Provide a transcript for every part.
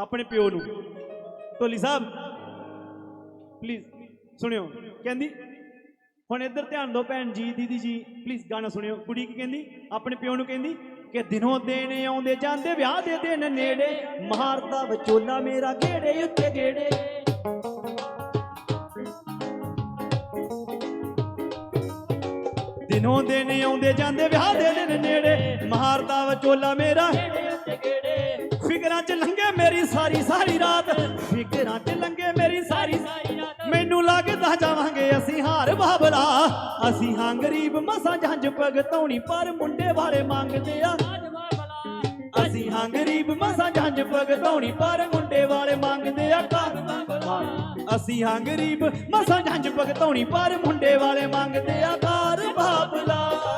ਆਪਣੇ ਪਿਓ ਨੂੰ। ਢੋਲੀ ਸਾਹਿਬ ਪਲੀਜ਼ ਸੁਣਿਓ। ਕਹਿੰਦੀ, ਹੁਣ ਇੱਧਰ ਧਿਆਨ ਦਿਓ ਭੈਣ ਜੀ, ਦੀਦੀ ਜੀ ਪਲੀਜ਼ ਗਾਣਾ ਸੁਣਿਓ। ਕੁੜੀ ਕੀ ਕਹਿੰਦੀ, ਆਪਣੇ ਪਿਓ ਨੂੰ ਕਹਿੰਦੀ ਕਿ ਦਿਨੋਂ ਦਿਨ ਆਉਂਦੇ ਜਾਂਦੇ, ਵਿਆਹ ਦੇ ਦਿਨ ਨੇੜੇ, ਮਹਾਰਤਾ ਵਿਚੋਲਾ ਮੇਰਾ ਗੇੜੇ ਉੱਤੇ ਗੇੜੇ। ਦਿਨੋਂ ਦਿਨ ਆਉਂਦੇ ਜਾਂਦੇ, ਵਿਆਹ ਦੇ ਦਿਨ ਨੇੜੇ, ਮਹਾਰਤਾ ਵਿਚੋਲਾ ਮੇਰਾ ਫਿਕਰਾਂ 'ਚ ਲੰਘੇ ਮੇਰੀ ਸਾਰੀ ਸਾਰੀ ਰਾਤ। ਫਿਕਰਾਂ 'ਚ ਲੰਘੇ ਮੇਰੀ ਸਾਰੀ ਸਾਰੀ ਰਾਤ। ਮੈਨੂੰ ਲੱਗਦਾ ਜਾਵਾਂਗੇ ਅਸੀਂ ਹਾਰ ਬਾਬਲਾ। ਅਸੀਂ ਹਾਂ ਗਰੀਬ ਮਸਾਂ ਜੰਜ ਭਗਤੌਣੀ ਪਰ ਮੁੰਡੇ ਵਾਲੇ ਮੰਗਦੇ ਆ। ਅਸੀਂ ਹਾਂ ਗਰੀਬ ਮਸਾਂ ਜੰਜ ਭਗਤੌਣੀ ਪਰ ਮੁੰਡੇ ਵਾਲੇ ਮੰਗਦੇ ਆ। ਘਰ ਅਸੀਂ ਹਾਂ ਗਰੀਬ ਮਸਾਂ ਜੰਜ ਭਗਤੌਣੀ ਪਰ ਮੁੰਡੇ ਵਾਲੇ ਮੰਗਦੇ ਆ। ਕਾਰ ਬਾਬਲਾ।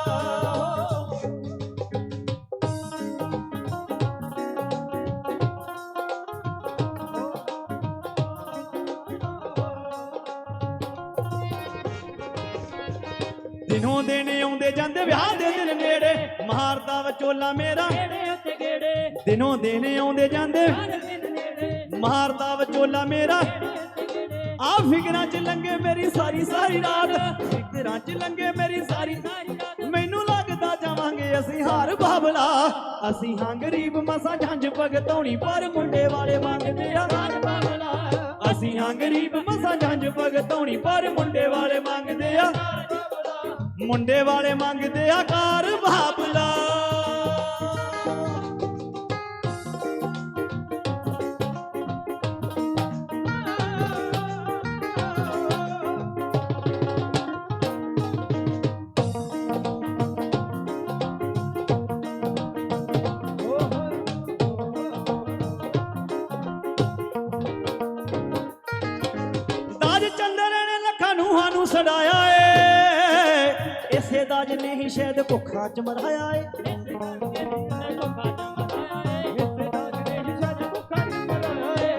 ਦਿਨੋਂ ਦਿਨ ਆਉਂਦੇ ਜਾਂਦੇ ਵਿਆਹ ਦੇ ਦਿਨ ਨੇੜੇ ਮਾਰਦਾ ਵਿਚੋਲਾ ਮੇਰਾ। ਦਿਨੋਂ ਦਿਨ ਆਉਂਦੇ ਜਾਂਦੇ ਮਾਰਦਾ ਵਿਚੋਲਾ ਮੇਰਾ। ਆ ਫਿਕਰਾਂ 'ਚ ਲੰਗੇ ਮੇਰੀ ਸਾਰੀ ਸਾਰੀ ਰਾਤ। ਫਿਕਰਾਂ 'ਚ ਲੰਗੇ ਮੇਰੀ ਸਾਰੀ ਸਾਰੀ ਰਾਤ। ਮੈਨੂੰ ਲੱਗਦਾ ਜਾਵਾਂਗੇ ਅਸੀਂ ਹਾਰ ਬਾਬਲਾ। ਅਸੀਂ ਹਾਂ ਗਰੀਬ ਮਸਾਂ ਜੰਜ ਭਗਤੌਣੀ ਪਰ ਮੁੰਡੇ ਵਾਲੇ ਮੰਗਦੇ ਆ ਹਾਰ ਬਾਬਲਾ। ਅਸੀਂ ਹਾਂ ਗਰੀਬ ਮਸਾਂ ਜੰਜ ਭਗਤੌਣੀ ਪਰ ਮੁੰਡੇ ਵਾਲੇ ਮੰਗਦੇ ਆ ਮੁੰਡੇ ਵਾਲੇ ਮੰਗਦੇ ਆ ਕਾਰ ਬਾਬਲਾ। ਚੰਦਰ ਨੇ ਲੱਖਾਂ ਨੂੰਹਾਂ ਨੂੰ ਸੜਾਇਆ ਏ। ਦਾਜ ਨੇ ਹੀ ਸ਼ਾਇਦ ਭੁੱਖਾਂ ਚ ਮਰਾਇਆ ਏ।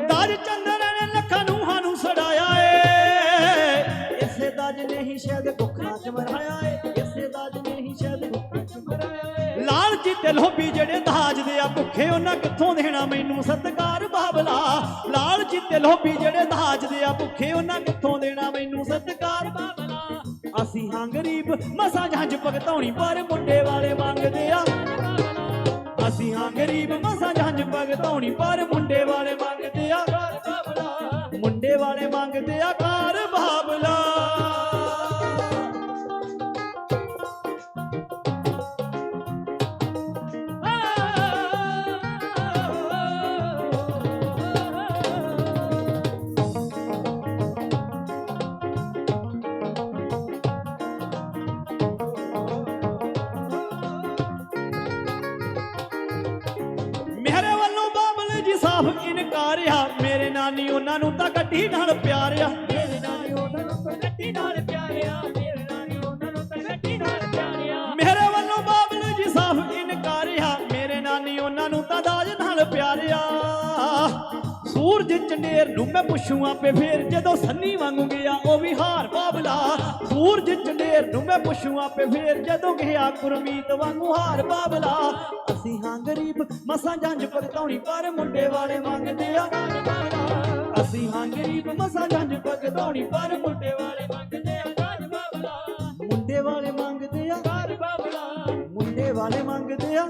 ਦਾਜ ਚੰਦਰ ਨੇ ਲੱਖਾਂ ਨੂੰਹਾਂ ਨੂੰ ਛਡਾਇਆ ਏ। ਇਸੇ ਦਾਜ ਨੇ ਹੀ ਸ਼ਾਇਦ ਭੁੱਖਾਂ ਚ ਮਰਾਇਆ ਏ। ਇਸੇ ਦਾਜ ਨੇ ਹੀ ਸ਼ਾਇਦ ਭੁੱਖਾਂ ਚ ਮਰਾਇਆ ਏ। ਲਾਲਚੀ ਤੇ ਲੋਭੀ ਜਿਹੜੇ ਦਾਜ ਦੇ ਆ, ਭੁੱਖੇ ਉਹਨਾਂ ਕਿੱਥੋਂ ਦੇਣਾ ਮੈਨੂੰ ਸਤਕਾਰ ਬਾਬਲਾ। ਲਾਲਚੀ ਤੇ ਲੋਭੀ ਜਿਹੜੇ ਦਾਜ ਦੇ ਆ, ਭੁੱਖੇ ਉਹਨਾਂ ਕਿੱਥੋਂ ਦੇਣਾ ਮੈਨੂੰ ਸਤਕਾਰ ਬਾਬਲਾ। ਅਸੀਂ ਹਾਂ ਗਰੀਬ। ਮਸਾਂ ਜੰਜ ਭਗਤੌਣੀ ਪਰ ਮੁੰਡੇ ਵਾਲੇ ਮੰਗਦੇ ਆ। ਅਸੀਂ ਹਾਂ ਗਰੀਬ, ਮਸਾਂ ਜੰਜ ਭਗਤੌਣੀ ਪਰ ਮੁੰਡੇ ਵਾਲੇ ਮੰਗਦੇ ਆ। ਮੁੰਡੇ ਵਾਲੇ ਮੰਗਦੇ ਆ ਬਾਬਲ ਜੀ ਸਾਫ਼ ਮੇਰੇ ਨਾਨੀ ਉਹਨਾਂ ਨੂੰ ਤਾਂ ਗੱਡੀ ਨਾਲ ਪਿਆਰਿਆ ਮੇਰੇ ਨਾਨੀ ਉਹਨਾਂ ਨੂੰ ਤਾਂ ਗੱਡੀ ਨਾਲ ਪਿਆਰਿਆ ਮੇਰੇ ਨਾਨੀ ਉਹਨਾਂ ਨੂੰ ਤਾਂ ਗੱਡੀ ਨਾਲ ਪਿਆਰਿਆ ਮੇਰੇ ਵੱਲੋਂ ਬਾਬਲ ਜੀ ਸਾਫ਼ ਇਨਕਾਰਿਆ ਮੇਰੇ ਨਾਨੀ ਉਹਨਾਂ ਨੂੰ ਤਾਂ ਦਾਜ ਨਾਲ ਪਿਆਰਿਆ ਸੂਰਜ ਚੰਡੇਰ ਨੂੰ ਮੈਂ ਪੁੱਛੂ ਆਪੇ ਫੇਰ, ਜਦੋਂ ਸੰਨੀ ਵਾਂਗੂ ਗਿਆ, ਉਹ ਵੀ ਹਾਰ ਬਾਬਲਾ ਸੂਰਜ ਚੰਡੇਰ ਨੂੰ ਮੈਂ ਪੁੱਛੂ ਆਪੇ ਫੇਰ, ਜਦੋਂ ਗਿਆ ਗੁਰਮੀਤ ਵਾਂਗੂ ਹਾਰ ਬਾਬਲਾ ਅਸੀਂ ਹਾਂ ਗਰੀਬ, ਮਸਾਂ ਜੰਜ ਭਗਤੌਣੀ ਪਰ ਮੁੰਡੇ ਵਾਲੇ ਮੰਗਦੇ ਆ ਅਸੀਂ ਹਾਂ ਗਰੀਬ, ਮਸਾਂ ਜੰਜ ਭਗਤੌਣੀ ਪਰ ਮੁੰਡੇ ਵਾਲੇ ਮੰਗਦੇ ਆ ਰਾਜ ਬਾਬਲਾ ਮੁੰਡੇ ਵਾਲੇ ਮੰਗਦੇ ਆ ਰਾਜ ਬਾਬਲਾ ਮੁੰਡੇ ਵਾਲੇ ਮੰਗਦੇ ਆ